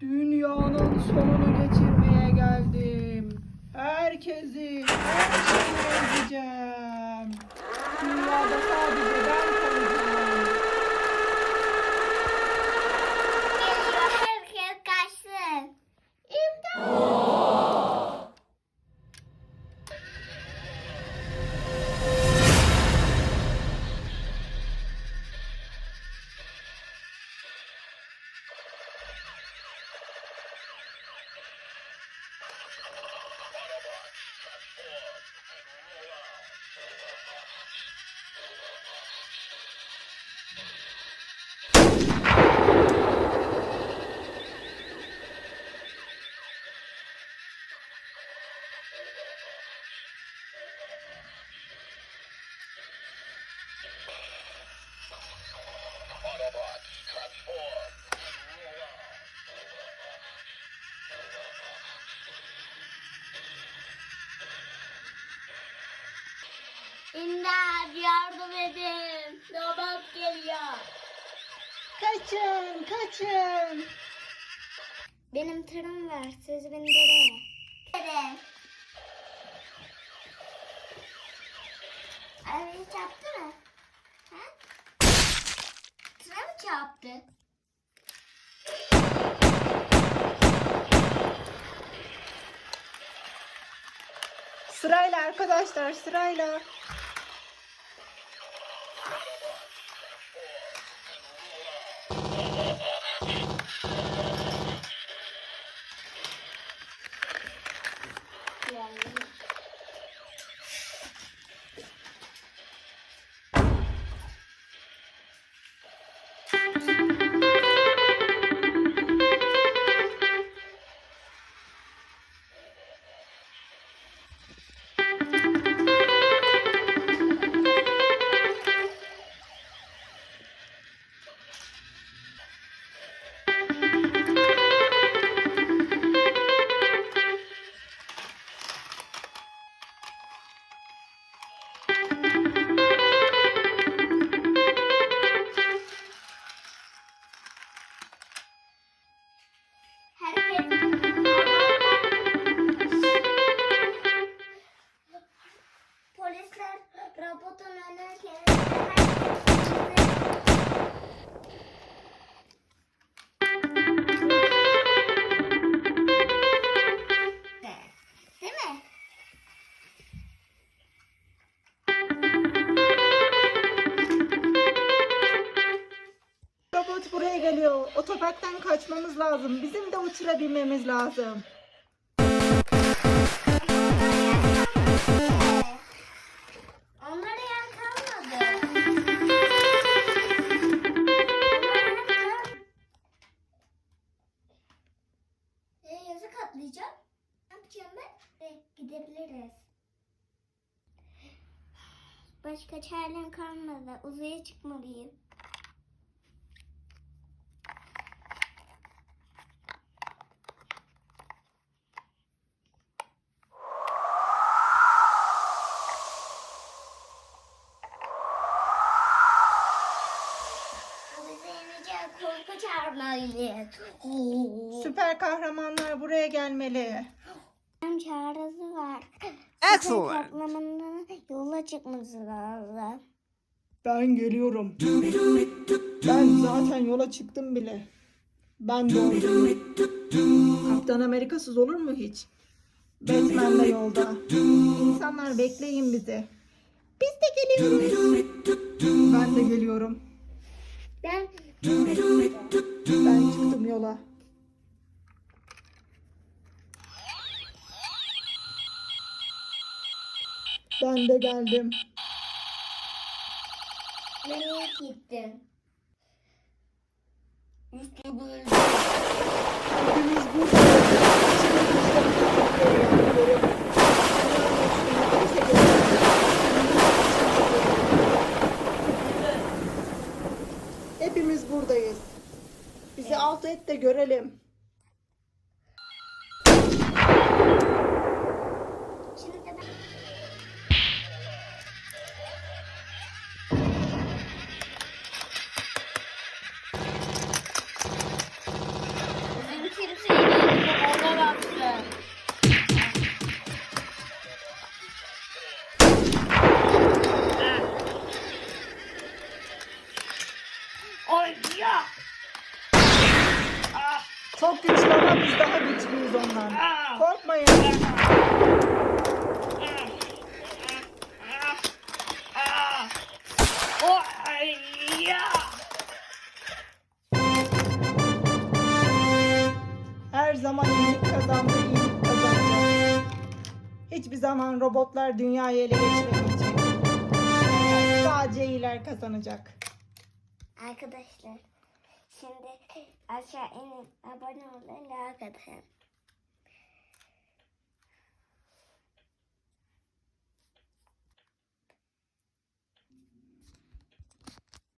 Dünyanın sonunu getirmeye geldim. Herkesi, her şeyi ezeceğim. Dünyada sadece İmdat yardım edin. Robot geliyor. Kaçın, kaçın. Benim tırım var. Siz bindirin. Evet. Arabayı çarptı mı? Çarptı? Sırayla arkadaşlar, sırayla. Polisler robotun önüne? Robot buraya geliyor. Otoparktan kaçmamız lazım. Bizim de uçurabilmemiz lazım. Başka çarem kalmadı. Uzaya çıkmalıyım. Bize yenecek korku çağırmalıyız. Süper kahramanlar buraya gelmeli. Hem çağrısı var. Excellent. Toplamanın yola çıkması lazım. Ben geliyorum. Ben zaten yola çıktım bile. Ben doğdum. Kaptan Amerikasız olur mu hiç? Batman de yolda. İnsanlar bekleyin bizi. Biz de geliyoruz. Ben de geliyorum. Ben Ben çıktım yola. Ben de geldim. nereye gittim? Üstü böyle. Hepimiz buradayız. Hepimiz buradayız. Bizi alt et de görelim. Ay ya. Ah! Çok güçlü ama biz daha güçlüyüz ondan. Ah. Korkmayın. Ah! Ah! Her zaman iyilik kazandı, iyilik kazanacak. Hiçbir zaman robotlar dünyayı ele geçiremeyecek. Sadece iyiler kazanacak. Arkadaşlar şimdi aşağı inin abone olun like.